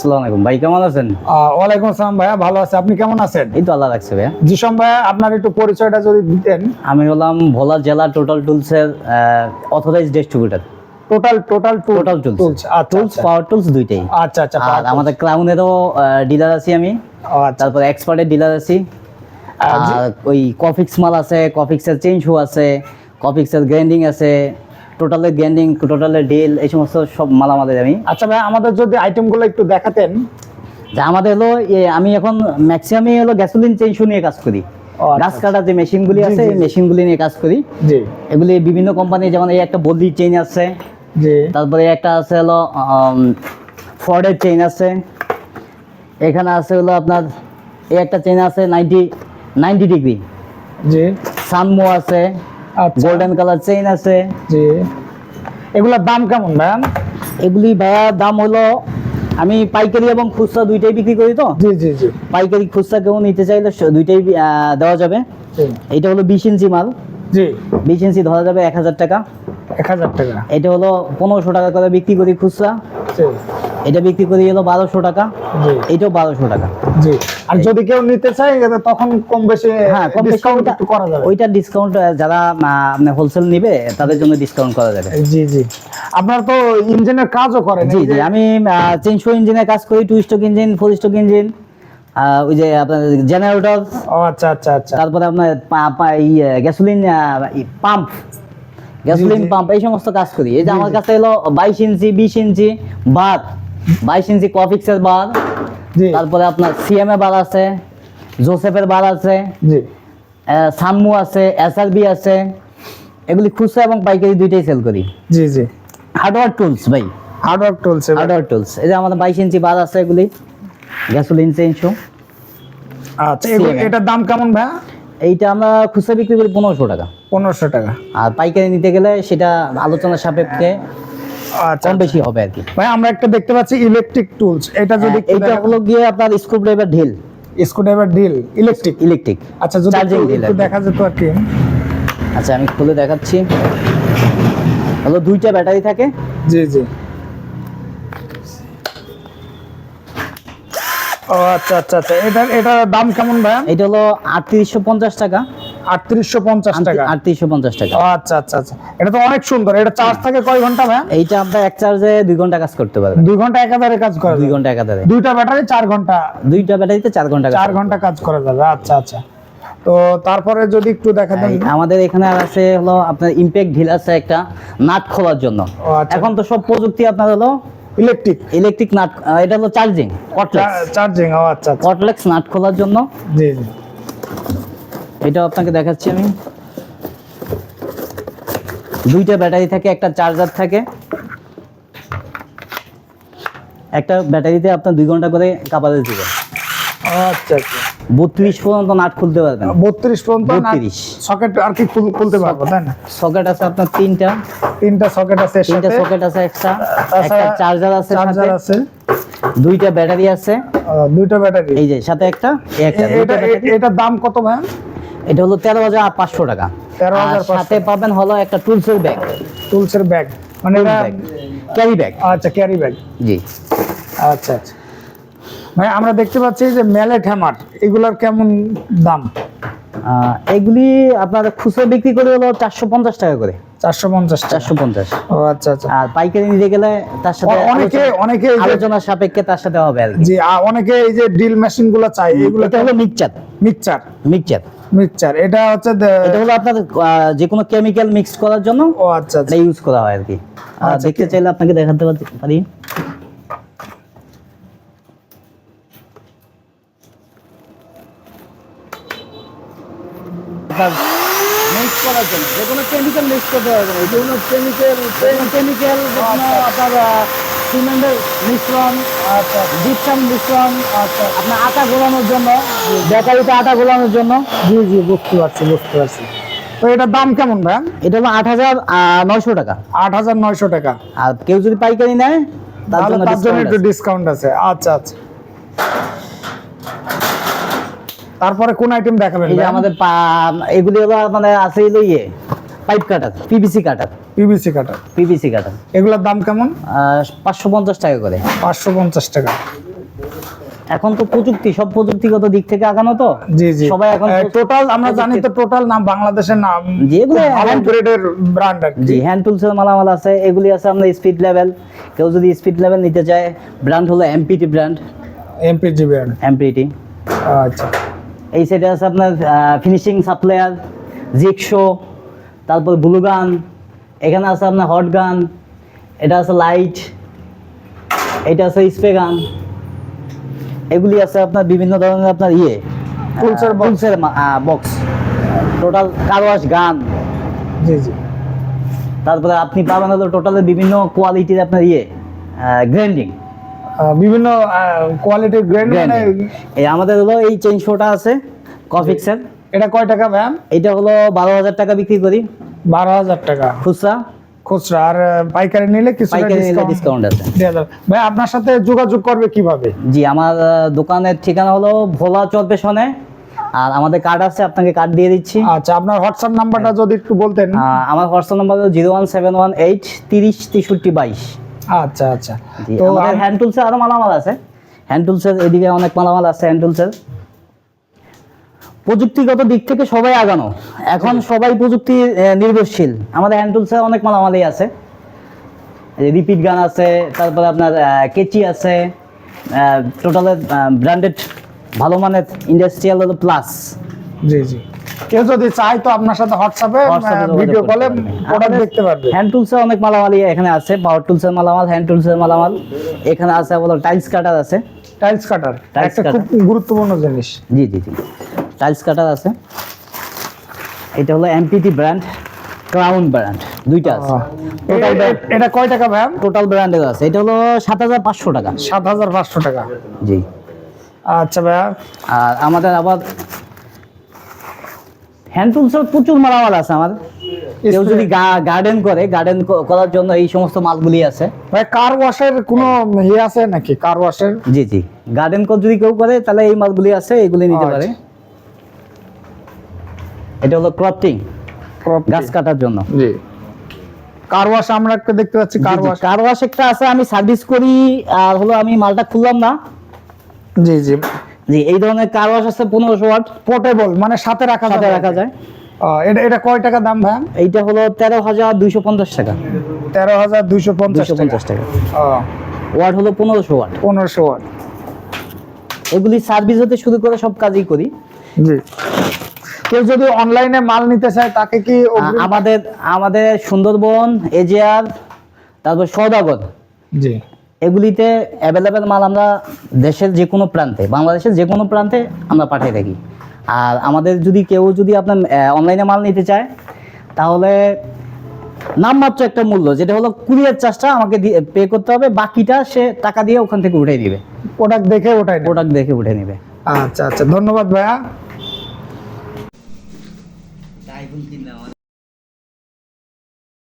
আসসালামু আলাইকুম। ভাই কেমন আছেন? ওয়ালাইকুম আসসালাম ভাইয়া ভালো আছে। আপনি কেমন আছেন? এই তো আল্লাহ রাখছে ভাইয়া। জিসম ভাইয়া আপনার একটু পরিচয়টা যদি দিতেন। আমি হলাম ভোলা জেলা total টুলসের authorize distributor total total total tools আচ্ছা টুলস। পাওয়ার টুলস দুইটাই। আচ্ছা আচ্ছা আর আমাদের ডিলার আছি আমি। আচ্ছা। তারপর এক্সপার্টের ডিলার আছি। আর ওই কফিক্স মাল আছে কফিক্সের চেঞ্জ শু আছে কফিক্সের গ্র্যান্ডিং আছে। টোটালের গ্র্যান্ডিং টোটালের ডিল এই সমস্ত সব মাল আমাদের আমি। আচ্ছা ভাই আমাদের যদি আইটেমগুলো একটু দেখাতেন। যা আমাদের হলো আমি এখন ম্যাক্সিমামই হলো গ্যাসোলিন চেঞ্জ নিয়ে কাজ করি। আচ্ছা, গাছ কাটার যে মেশিনগুলি আছে এই মেশিনগুলি নিয়ে কাজ করি। এগুলি বিভিন্ন কোম্পানি যেমন এই একটা চেইন আছে। তারপরে একটা আছে হলো ফর্ডের চেইন আছে। এখানে আছে হলো আপনার এই একটা চেইন আছে নাইনটি নাইনটি ডিগ্রি জি। সানমো আছে। আচ্ছা গোল্ডেন কালার চেইন আছে। জি। এগুলোর দাম কেমন ভাইয়া এগুলি ভাইয়া দাম হলো আমি পাইকারি এবং খুচরা দুইটাই বিক্রি করি তো? জি জি জি। পাইকারি খুচরা কেউ নিতে চাইলে দুইটাই দেওয়া যাবে। জি। এটা হলো বিশ ইঞ্চি মাল। জি। বিশ ইঞ্চি ধরা যাবে এক হাজার টাকা। এক হাজার টাকা। এটা হলো পনেরোশো টাকা করে বিক্রি করি খুচরা। এটা বিক্রি করি হলো বারোশো টাকা। এটাও বারোশো টাকা। জি। আর যদি কেউ নিতে চায় তখন কম বেশি হ্যাঁ কম ডিসকাউন্ট একটু করা যাবে। ওইটা ডিসকাউন্ট যারা আপনি হোলসেল নিবে তাদের জন্য ডিসকাউন্ট করা যাবে। জি জি। আপনার তো ইঞ্জিনের কাজও করেন জি জি। আমি চেঞ্জশো ইঞ্জিনের কাজ করি two stroke engine four stroke engine ওই যে আপনার জেনারেটর ও আচ্ছা আচ্ছা আচ্ছা। তারপরে আপনার গ্যাসোলিন পাম্প গ্যাসোলিন পাম্প এই সমস্ত কাজ করি। এই যে আমার কাছে এলো বাইশ ইঞ্চি বিশ ইঞ্চি বার বাইশ ইঞ্চি কফিক্সের বার। তারপরে আপনার সিএমএ বার আছে জোসেফের বার আছে সাম্মু আছে এসআরবি আছে এগুলি খুচরা এবং পাইকারি দুইটাই সেল করি। জি জি। হার্ডওয়ার টুলস ভাই। হার্ডওয়ার্ক চলছে হার্ডওয়ার টুলস এই যে আমাদের বাইশ ইঞ্চি বার আছে এগুলি গ্যাসোলিন চেঞ্জো আচ্ছা এটার দাম কেমন ভাই? এইটা আমরা খুচরা বিক্রি করি পনেরোশো টাকা। পনেরোশো টাকা। আর পাইকারি নিতে গেলে সেটা আলোচনার সাপেক্ষে কম বেশি হবে আর কি। ভাই আমরা একটা দেখতে পাচ্ছি ইলেকট্রিক টুলস এটা যদি হ্যাঁ, এইটা হলো গিয়ে আপনার screw driver drill screwdriver drill electric electric আচ্ছা যদি একটু-। দেখা যেত আর কি। আচ্ছা আমি খুলে দেখাচ্ছি। হলো দুইটা ব্যাটারি থাকে। জি জি। ও আচ্ছা আচ্ছা আচ্ছা। এটা এটার দাম কেমন ভাই? এটা হলো আটত্রিশশো পঞ্চাশ টাকা। আটত্রিশশো পঞ্চাশ টাকা। আটত্রিশশো পঞ্চাশ টাকা। ও আচ্ছা আচ্ছা আচ্ছা। এটা তো অনেক সুন্দর। এটা চার্জ থাকে কয় ঘণ্টা ভাই এইটা এক চার্জে ঘণ্টা কাজ করতে পারবেন। ঘণ্টা একাধারে কাজ করা ঘণ্টা একাধারে। দুইটা ব্যাটারি ঘণ্টা। দুইটা ব্যাটারিতে ঘণ্টা ঘণ্টা কাজ করা যাবে। আচ্ছা আচ্ছা। তো তারপরে যদি একটু দেখা দেন আমাদের এখানে আছে হলো আপনার ইমপ্যাক্ট ঢিল আছে একটা নাট খোলার জন্য। আচ্ছা। এখন তো সব প্রযুক্তি আপনার হলো ইলেকট্রিক ইলেকট্রিক নাট এটা হলো চার্জিং কটলেক্স চার্জিং ও আচ্ছা আচ্ছা। কটলেক্স নাট খোলার জন্য। জি জি। এটা আপনাকে দেখাচ্ছি আমি। দুইটা ব্যাটারি থাকে একটা চার্জার থাকে। একটা ব্যাটারিতে আপনার দুই ঘণ্টা করে কাপাতে দিবে। ও আচ্ছা আচ্ছা। বত্রিশ পর্যন্ত নাট খুলতে পারবেন। বত্রিশ পর্যন্ত 32 সকেট আর কি খুলতে পারব তাই না? সকেট আছে আপনার তিনটা। তিনটা সকেট আছে তিনটা সকেট আছে একটা। একটা চার্জার আছে চার্জার আছে। দুইটা ব্যাটারি আছে। দুইটা ব্যাটারি। এই যে সাথে একটা এটা এটার দাম কত ভাই এটা হলো তেরো হাজার পাঁচশো টাকা। 13,500 আর সাথে পাবেন হলো একটা টুলসের ব্যাগ। টুলস এর ব্যাগ। মানে ক্যারি ব্যাগ আচ্ছা ক্যারি ব্যাগ জি। আচ্ছা আচ্ছা। ভাই আমরা দেখতে পাচ্ছি যে ম্যালেট হ্যামার এগুলার কেমন দাম? এগুলি আপনার খুচরো বিক্রি করে হলো চারশো পঞ্চাশ টাকা করে। চারশো পঞ্চাশ চারশো পঞ্চাশ। ও আচ্ছা আচ্ছা। আর পাইকারি নিতে গেলে তার সাথে অনেকে আলোচনা- অনেকে আলোচনার সাপেক্ষে তার সাথে হবে আর জি অনেকে এই যে ড্রিল মেশিনগুলো চাই এগুলো হলো মিক্সচার। মিক্সচার। মিক্সচার। মিক্সচার। এটা হচ্ছে এটা হলো আপনার যে কোনো কেমিক্যাল মিক্স করার জন্য ও আচ্ছা আচ্ছা। এটা ইউজ করা হয় আর কি আচ্ছা, দেখতে চাইলে আপনাকে দেখাতে পারি- পারি। মিক্স করার জন্য যে কোনো কেমিক্যাল মিক্স করতে পারবেন। যে কোনো কেমিক্যাল কেমিক্যাল আপনার সিমেন্টের মিশ্রণ আচ্ছা মিশ্রণ আপনার আটা গোলানোর জন্য ব্যাটারিতে আটা গোলানোর জন্য। জি জি বুঝতে পারছি বুঝতে পারছি। তো এটার দাম কেমন ভাই এটা হলো আট হাজার নয়শো টাকা। আট হাজার নয়শো টাকা। আর কেউ যদি পাইকারি নেয় তাহলে তার জন্য একটু। ডিসকাউন্ট আছে। আচ্ছা আচ্ছা। তারপরে কোন আইটেম দেখাবেন আমাদের এগুলি হলো মানে আছে ইয়ে pipe cutter PVC cutter PVC cutter. PVC cutter. এগুলোর দাম কেমন? পাঁচশো পঞ্চাশ টাকা করে। পাঁচশো পঞ্চাশ টাকা। এখন তো প্রযুক্তি সব প্রযুক্তিগত দিক থেকে আগানো তো। জি জি। সবাই এখন টোটাল আমরা জানি তো টোটাল নাম বাংলাদেশের নাম। এগুলো ভালো ব্র্যান্ড আর জি হ্যান্ড টুলসের মালামাল আছে এগুলি আছে আপনার স্পিড লেভেল কেউ যদি স্পিড লেভেল নিতে চায় ব্র্যান্ড হলো MPT brand MPG brand MPT আচ্ছা। এই সাইডে আছে আপনার ফিনিশিং সাপ্লায়ার জিকশো তারপর ব্লু গান এখানে আছে আপনার হট গান এটা আছে লাইট এটা আছে স্প্রে গান এগুলি আছে আপনার বিভিন্ন ধরনের আপনার ইয়ে box। পুলসের box total car wash gun জি জি। তারপরে আপনি পাবেন হলো টোটালে বিভিন্ন কোয়ালিটির আপনার ইয়ে গ্র্যান্ডিং বিভিন্ন কোয়ালিটির গ্রেড মানে এই আমাদের হলো এই চেঞ্জ শোটা আছে কফিক্সের এটা কয় টাকা ম্যাম এটা হলো বারো হাজার টাকা বিক্রি করি। বারো হাজার টাকা। খুচরা? খুচরা। আর পাইকারি নিলে কিছু ডিসকাউন্ট আছে। ভাই আপনার সাথে যোগাযোগ করবে কীভাবে? জি আমার দোকানের ঠিকানা হলো ভোলা চরপেশনে আর আমাদের কার্ড আছে আপনাকে কার্ড দিয়ে দিচ্ছি। আচ্ছা আপনার হোয়াটসঅ্যাপ নাম্বারটা যদি একটু বলতেন। আমার হোয়াটসঅ্যাপ নাম্বার হলো zero one seven one eight তিরিশ তেষট্টি বাইশ। আচ্ছা আচ্ছা। তো আমাদের হ্যান্ড টুলসের আরও মালামাল আছে। হ্যান্ড টুলসের এদিকে অনেক মালামাল আছে হ্যান্ড টুলসের প্রযুক্তিগত দিক থেকে সবাই আগানো। এখন সবাই প্রযুক্তি নির্ভরশীল। আমাদের হ্যান্ড টুলসের অনেক মালামালই আছে। রিপিট গান আছে তারপরে আপনার কেচি আছে টোটালের ব্র্যান্ডেড ভালো মানের ইন্ডাস্ট্রিয়াল হলো প্লাস জি জি। কেউ যদি চায় তো আপনার সাথে হোয়াটসঅ্যাপে ভিডিও কলে প্রোডাক্ট দেখতে পারবে। হ্যান্ড টুলসের অনেক মালামালই এখানে আছে পাওয়ার টুলসের মালামাল হ্যান্ড টুলসের মালামাল। এখানে আছে বলো টাইলস কাটার আছে। টাইলস কাটার একটা খুব গুরুত্বপূর্ণ জিনিস। জি জি জি। টাইলস কাটার আছে। এটা হলো এমপিটি ব্র্যান্ড ক্রাউন ব্র্যান্ড দুইটা আছে। টোটাল এটা কয় টাকা ম্যাম টোটাল ব্র্যান্ডের আছে। এটা হলো সাত হাজার পাঁচশো টাকা। সাত হাজার পাঁচশো টাকা। জি। আচ্ছা ভাইয়া। আর আমাদের আবার হ্যান্ড টুলসের প্রচুর মালামাল আছে আমাদের। কেউ যদি গার্ডেন করে গার্ডেন করার জন্য এই সমস্ত মালগুলি আছে। ভাই কার ওয়াশের কোনো ইয়ে আছে নাকি? কার ওয়াশের জি জি। গার্ডেন কর যদি কেউ করে তাহলে এই মালগুলি আছে এগুলি নিতে আচ্ছা। পারে। এটা হলো ক্রপটিং গাছ কাটার জন্য। জি। কার ওয়াশ আমরা একটা দেখতে পাচ্ছি কার ওয়াশ কার ওয়াশ একটা আছে আমি সার্ভিস করি আর হলো আমি মালটা খুললাম না। জি জি। জি এই ধরনের কারওয়াশ আছে পনেরোশো ওয়াট পোর্টেবল মানে সাথে রাখা সাথে রাখা যায়। এটা এটা কয় টাকা দাম ভাই এইটা হলো তেরো হাজার দুইশো পঞ্চাশ টাকা। তেরো হাজার দুইশো পঞ্চাশ পঞ্চাশ টাকা। টাকা ওয়াট হলো পনেরোশো ওয়াট পনেরোশো ওয়াট এগুলি সার্ভিস হতে শুরু করে সব কাজই করি। জি। কেউ যদি অনলাইনে মাল নিতে চায় তাকে কি আমাদের আমাদের সুন্দরবন এজিআর তারপর সৌদাগর জি। এগুলিতে অ্যাভেলেবেল মাল আমরা দেশের যে কোনো প্রান্তে বাংলাদেশের যে কোনো প্রান্তে আমরা পাঠিয়ে থাকি। আর আমাদের যদি কেউ যদি আপনার অনলাইনে মাল নিতে চায় তাহলে নামমাত্র একটা মূল্য যেটা হলো কুরিয়ার চার্জটা আমাকে পে করতে হবে বাকিটা সে টাকা দিয়ে ওখান থেকে উঠে দিবে। প্রোডাক্ট দেখে ওটাই প্রোডাক্ট দেখে উঠে নেবে। আচ্ছা আচ্ছা। ধন্যবাদ ভাইয়া।